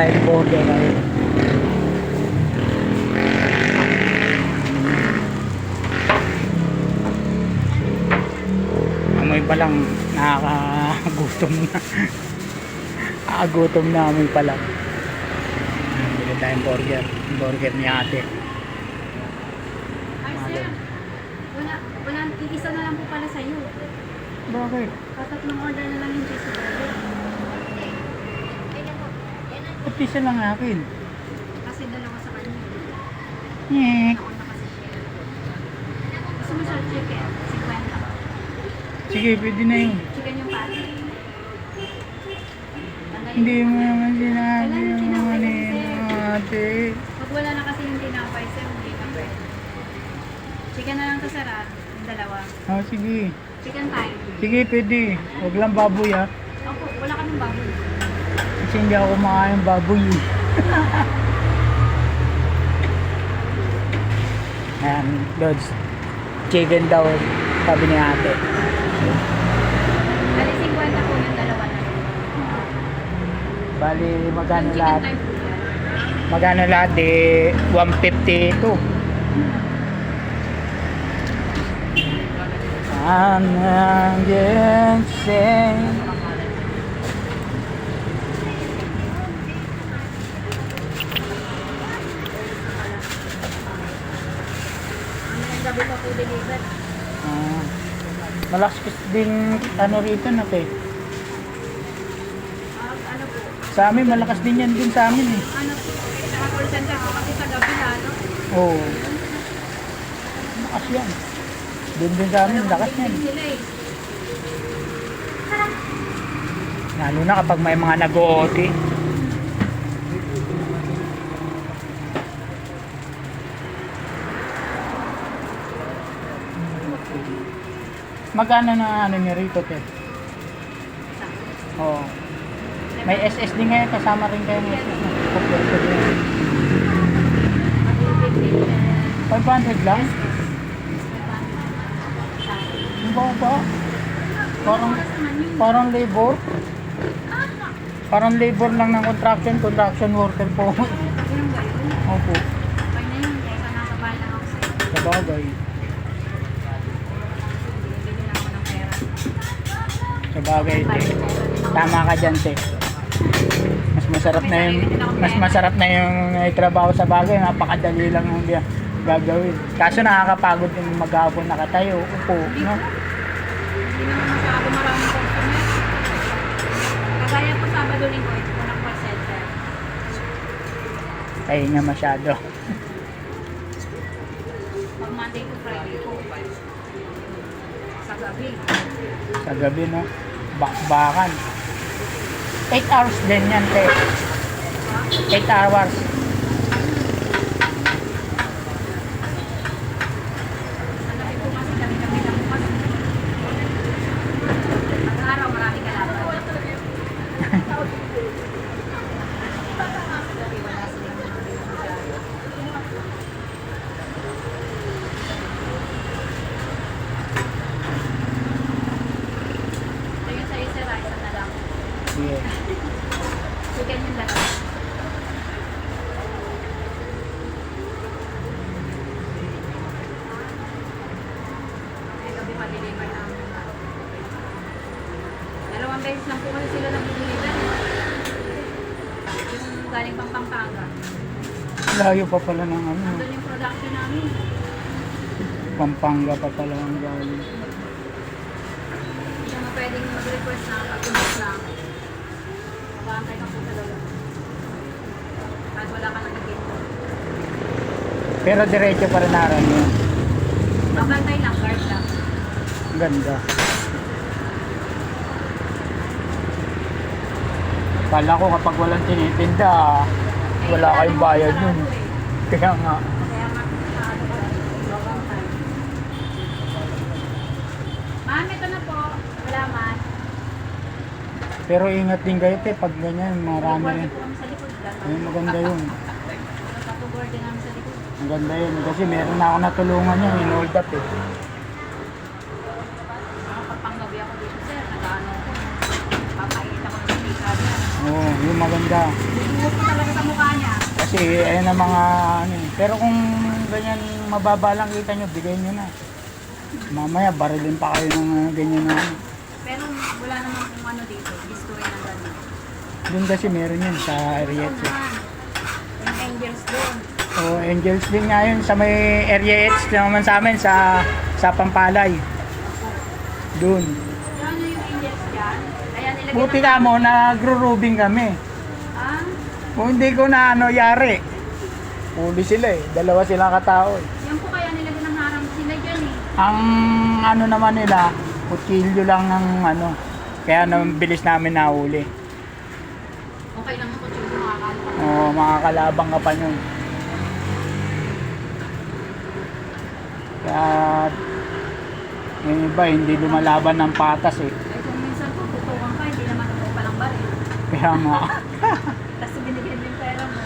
tayo ng burger ngayon. Amoy pa lang, nakakagutom na. Nakakagutom na amoy pa lang. Bili tayong burger. Burger ni ate. Ay, sir. Wala, wala, isa na lang po pala sa'yo. Bakit? Katatlong order na lang yung cheese burger. Ba't isa lang akin? Kasi dalawa sa kanya. Nyek. Gusto mo siya chicken? 50. Sige, pwede na yun. Chicken yung. Tanggalin Hindi mo naman sinabi yung yun, sir. ate. Pag wala na kasi yung tinapay, sir, hindi na pwede. Chicken na lang to, sir, ah. Yung dalawa. Oh, sige. Chicken time. Sige, pwede. Huwag lang baboy ah. Opo, wala kaming baboy. Kasi hindi ako kumakain baboy eh. Ayan, Lods. Chicken daw, sabi ni ate. Dali 50 po yung dalawa na. Bali, magkano Chicken lahat? Magkano lahat? Di, 150 ito. I'm getting gabi pa po deliver? Ah, malakas din ano rito na te. Ah, ano po? Sa amin, malakas din yan din sa amin eh. Ano po? Sa call center po kasi sa gabi na, ano? Oo. Oh. Lakas yan. Doon din sa amin, lakas yan. Eh. Lalo na kapag may mga nag-OT. Magkano na ano nyo rito, te? Oo. May SSD ngayon, kasama rin kayo ng SSD. Kompleto din. 500 lang? Ang baba ba? Parang, parang labor? Parang labor lang ng contraction, contraction worker po. Ba? Opo, Okay na Sa bagay, te. Tama ka dyan, te. Mas masarap na yung, mas masarap na yung eh, trabaho sa bagay. Napakadali lang yung ga- gagawin. Kaso nakakapagod yung maghapon nakatayo. Upo, no? Hindi naman masyado maraming customer. Kagaya po Sabado linggo, ito po ng call center. Kaya nga masyado. Pag Monday to Friday po. Sa gabi. Sa gabi, no? Bakbakan. 8 hours din yan, te. 8 hours. Sa gabi po kasi kami-kami lang po kasi. Ang araw marami kalaban. Gabi wala silang mga masyado. Ito yung sa isa, isa na lang. Sige. Chicken yung dalawa. Ay, gabi pa deliver namin. Beses lang po kasi sila nag-deliver. Yung galing pang Pampanga. Layo pa pala ng ano. Nandun yung production namin. Pampanga pa pala ang galing. Hindi naman pwedeng mag-request na pag-umas lang. Mabantay ka po talaga. Kahit wala ka nagkikita. Pero diretso pa rin naran yun. Mabantay lang, guard lang. Ang Ganda. Kala ko kapag walang tinitinda, wala kayong bayad yun. Kaya nga. Ma'am, ito na po. Salamat. Pero ingat din kayo te, pag ganyan, marami rin. Ay, maganda yun. Ang ganda yun. Kasi meron na ako natulungan niya, in-hold up eh. Kapag panggabi ako dito, sir, nag-ano ako. Papainit ako ng speaker niya. Oo, yung maganda. Ko talaga sa mukha niya. Kasi ayun ang mga ano eh. Pero kung ganyan mababa lang kita nyo, bigay nyo na. Mamaya barilin pa kayo ng uh, ganyan na ano. Pero wala naman kung ano dito. History na gano'n. Doon kasi meron yun sa area 8. naman. Yung angels doon. O Angels din nga yun sa may area 8 naman sa amin sa sa Pampalay. Doon. Ano yung angels dyan? Kaya nilagyan Buti ka mo, nagro-rubing kami. Ah, Kung hindi ko na ano yari. Huli sila eh. Dalawa sila katao eh. yan po kaya nilagyan ng harang sila dyan eh. Ang ano naman nila, kutsilyo lang ng ano. Kaya nang bilis namin nahuli. Okay lang ako, tsura makakalo ka. O makakalabang ka pa nun. Kaya yung iba hindi lumalaban ng patas eh. Eh kung minsan po, tutukan ka, hindi naman totoo palang baril. Kaya nga, Tapos binigyan mo yung pera mo.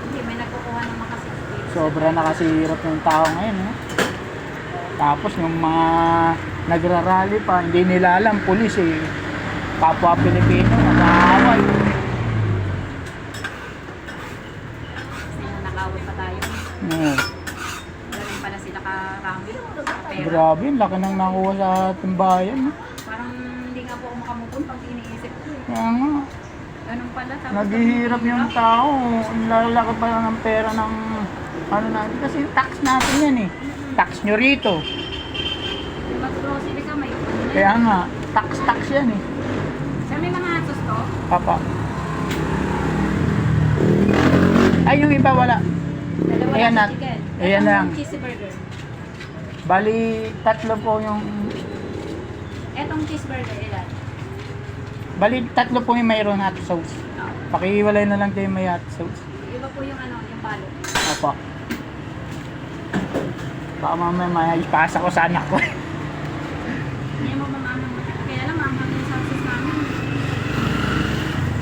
Hindi, may nagkukuha naman kasi. sobra na kasi hirap ng tao ngayon. Eh. Tapos yung mga nagrarally pa, hindi nila alam, pulis eh. Kapwa Pilipino, nag-aaway. Nakawin pa tayo. Oo. Galing pala sila karami. Pera. Grabe, laki nang nakuha sa timbayan. eh. Parang hindi nga po ako makamupon pag iniisip ko eh. Kaya nga, Ganun pala. Tapos naghihirap yung tao. Ang lalaki pa lang ng pera ng ano natin. Kasi tax natin yan eh. Tax nyo rito. Mag-grocery ka, may ano na Kaya nga, tax-tax yan eh. Sir, may mga asos to? Papa. Ay, yung iba wala. Dalawa Ayan na. sa chicken. Ayan Etong lang. Bali, tatlo po yung... Etong cheeseburger, ilan? Bali, tatlo po yung mayroon hot sauce. Pakiwalay na lang kayo may hot sauce. Iba po yung ano, yung balot. Opo. Baka mamaya may ipasa ko sa anak ko. Hindi mo mamamang Kaya lang, mamamang yung sauces namin.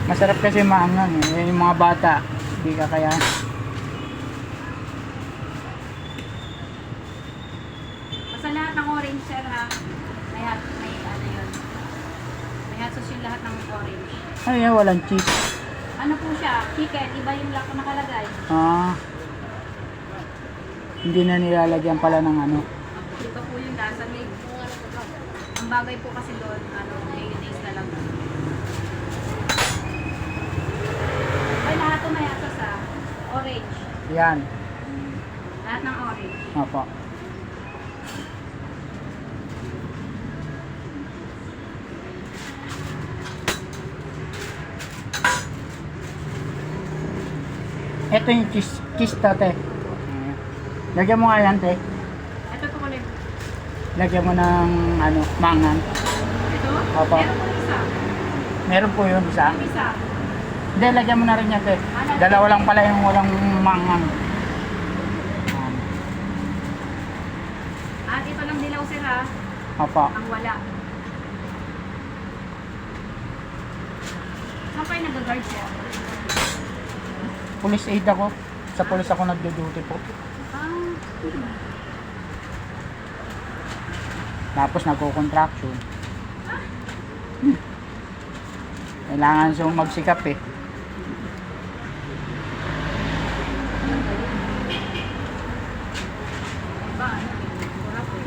Masarap kasi maangang eh. Yung mga bata, hindi ka kaya... Basta lahat ng orange, sir, ha? May hot, may ano yun. May hot sauce yung lahat ng orange. Ay, ah, walang cheese. Ano po siya? Chicken, iba yung lako nakalagay. Ah. Hindi na nilalagyan pala ng ano. Ito po yung lasa. May, ang bagay po kasi doon, ano, mayonnaise na lang. Ay, lahat to may atas ah. Orange. Yan. Lahat ng orange. Opo. Ito yung cheese, cheese to, te. Lagyan mo nga yan, te. Ito ulit. Lagyan mo ng, ano, mangan. Ito? Opo. Meron po isa. Meron po yun, isa. Yung isa. Hindi, lagyan mo na rin yan, te. Dalawa lang pala yung walang mangan. At ito lang dilaw sir ha. Opo. Ang wala. Saan kayo nag-guard sir? Police aid ako. Sa police ako nagdo-duty po. Tapos nagko-contraction. Hmm. Kailangan siyang magsikap eh. iba. ano, Wala po eh.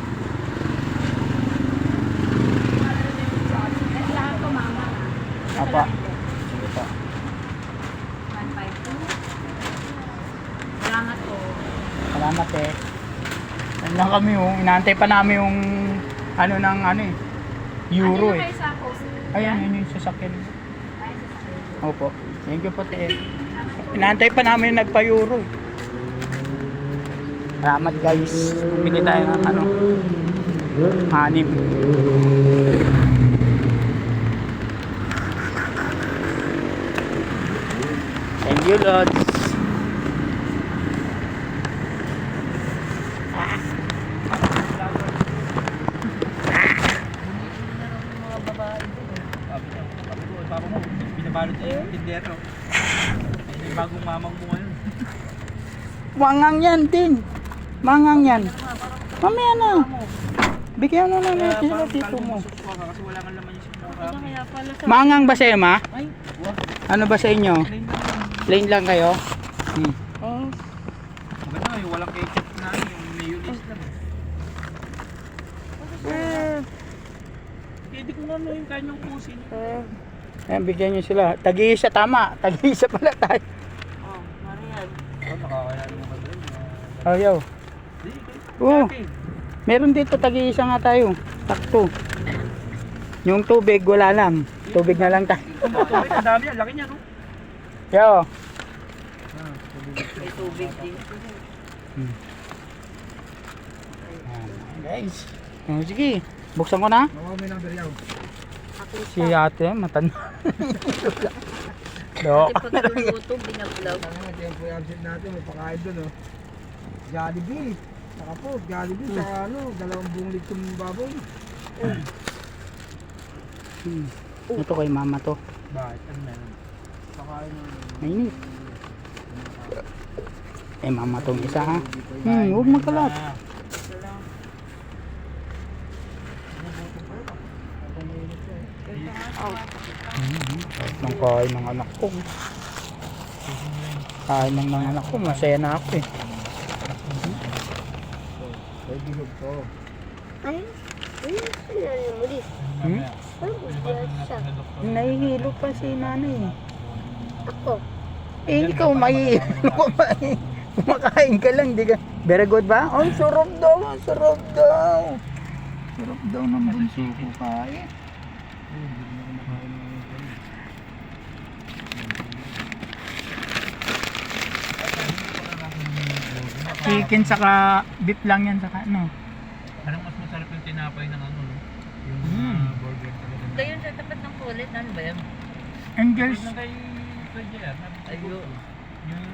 At lahat ko mama. Ito Apa. lang ito. Sige po. 152. Salamat po. Salamat eh. Ano lang kami yung, inaantay pa namin yung ano ng ano eh. Euro na eh. kayo sa post. Ayan, yun yung sasakyan. Ay, Opo. Thank you po te. Inaantay pa namin yung nagpa-euro eh. Salamat guys. Bumili tayo ng ano. Anim. Thank you, Lord. Binabalot niya yung tindero. Ayun yung bagong mamang mo ngayon. Mangang yan din. Mangang yan. Mamaya na. Bigyan na lang natin sila dito mo. Kasi wala kang laman yung sikmura. Mangang ba sa'yo, ma? Ano ba sa inyo? Plain lang kayo? Hmm. Oo. Maganda yung walang ketchup na ano, yung mayonnaise lang. Pwede ko nga ano yung kanyang pusin. Ayan, bigyan nyo sila. Tag-iisa, tama. Tag-iisa pala tayo. Oh, Marian. Oh, nakakaya mo ba doon? Ayaw. Di, Oo. dati. Meron dito, tag-iisa nga tayo. Takto. Yung tubig, wala lang. Tubig na lang tayo. Tubig, ang dami yan. Laki niya, no? Yo. May tubig din. Guys. Oh, sige. Buksan ko na. Si ate, matan. Dok. Pati pag luluto, binaglaw. Ano nga, tempo yung absent natin, may pakain doon, oh. Jollibee. Saka po, Jollibee, saka ano, dalawang buong litong baboy. Hmm. Ito kay mama to. Bakit? Ano meron? Pakain mo. Mainit. Eh mama tong isa ha. Hmm, huwag magkalat. Nang kain ng anak ko. Kain ng ng anak ko, masaya na ako eh. To. Ay, ay, ano mo di? Hmm? Ay, gusto siya. Nahihilo pa si nanay eh. Ako. Eh, ikaw mahihilo ka pa eh. Kumakain ka lang, di ka. Very good ba? Oh, sarap daw, ang sarap daw. Sarap daw ng bunso ko kain. Chicken saka beef lang yan saka ano. Anong mas masarap yung tinapay ng ano, no? Yung Mm. uh, burger talaga. Ito yun sa tapat ng kulit, ano ba yun? Angels. Yung kay kay nabi ko. Ayo. Yung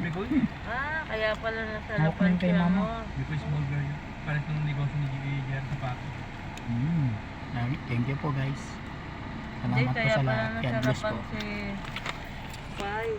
Bigoy. Ah, kaya pala nasarapan mo kay siya mama. mo. Bigoy's burger yun. Parang itong negosyo ni JR sa Paco. Mm. Thank you po guys. Hindi, Salamat po kaya sa pala lahat. God bless po. nasarapan si Pai.